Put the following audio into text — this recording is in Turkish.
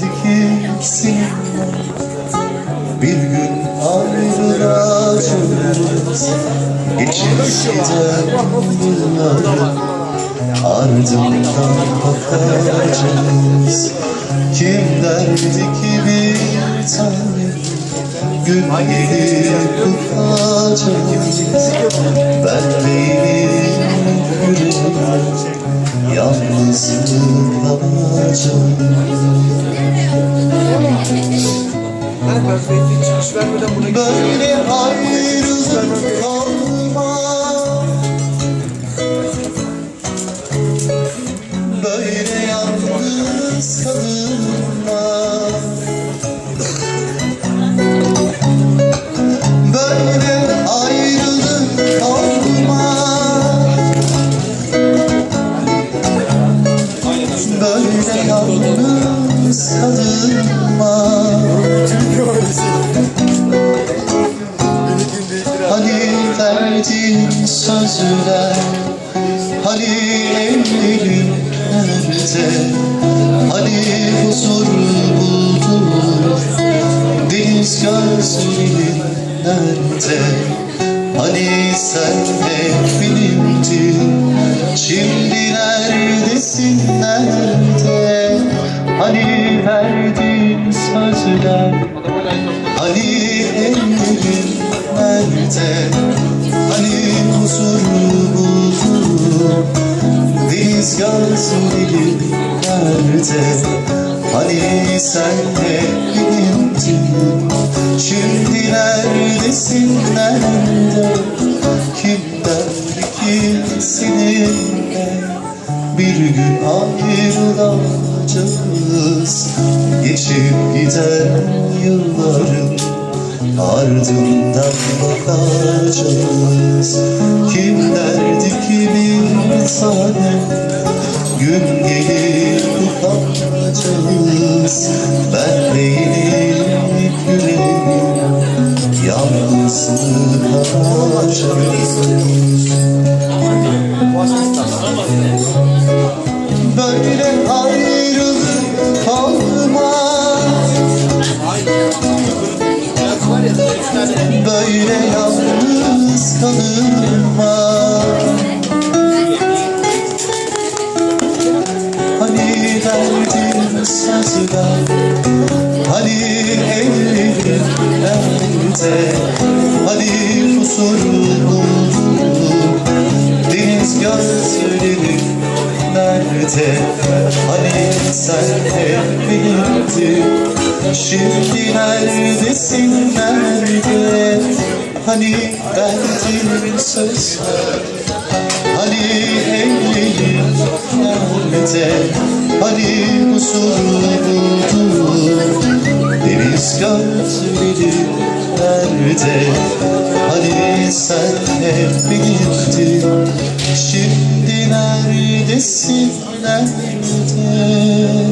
ki seninle bir gün ayrılacağız Geçip giden yılları ardından bakacağız Kim derdi ki bir tane gün gelip bakacağız Ben değilim yüreğim yalnızlık buna Böyle ayrılık olmaz kalınmaz Hani verdiğin sözler Hani evlilik nerede Hani huzur buldum Deniz gözlerin nerede Hani sen hep benimdin Şimdi neredesin nerede sözler Hani evlerin nerede? Hani huzur buldum Deniz gözlerin nerede? Hani sen hep benimdin Şimdi neredesin nerede? Kim derdi ki seninle Bir gün ayrılacağız Geçip giden yılların Ardından bakacağız. Kim derdi ki bir tane Gün gelir bakacağız Ben değilim yüreğim Yalnızlık alacağız Böyle sözler Hani ellerin nerede Hani huzur buldum Deniz gözlerin nerede Hani sen hep benimdin Şimdi neredesin nerede? Hani verdiğin sözler Hani ellerin nerede Hani huzur buldum Deniz gözlerin nerede Hani sen hep benimdin Şimdi neredesin nerede